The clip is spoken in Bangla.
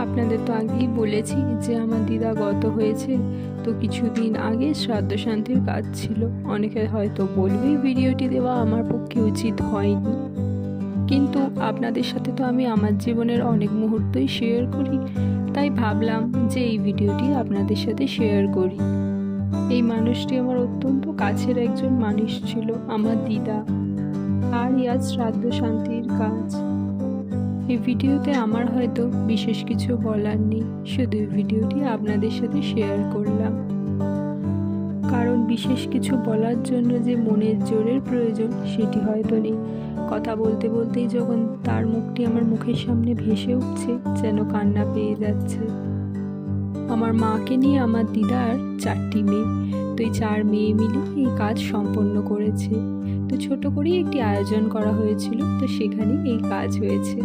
আপনাদের তো আগেই বলেছি যে আমার দিদা গত হয়েছে, তো কিছুদিন আগে শ্রাদ্ধ শান্তির কাজ ছিল। অনেকে হয়তো বলবে, ভিডিওটি দেওয়া আমার পক্ষে উচিত হয়নি। কিন্তু আপনাদের সাথে তো আমি আমার জীবনের অনেক মুহূর্তই শেয়ার করি। তাই ভাবলাম যে এই ভিডিওটি আপনাদের সাথে শেয়ার করি। এই মানুষটি আমার অত্যন্ত কাছের একজন মানুষ ছিল, আমার দিদা। আর আজ শ্রাদ্ধ শান্তির কাজ। এই ভিডিওতে আমার হয়তো বিশেষ কিছু বলার নেই, শুধু ভিডিওটি আপনাদের সাথে শেয়ার করলাম। কারণ বিশেষ কিছু বলার জন্য যে মনের জোরের প্রয়োজন, সেটি হয়তো নেই। কথা বলতে বলতেই যখন তার মুখটি আমার মুখের সামনে ভেসে উঠছে, যেন কান্না পেয়ে যাচ্ছে। আমার মাকে নিয়ে আমার দিদার চারটি মেয়ে তো এই চার মেয়ে মিলে এই কাজ সম্পন্ন করেছে। তো ছোট করেই একটি আয়োজন করা হয়েছিল, তো সেখানে এই কাজ হয়েছে।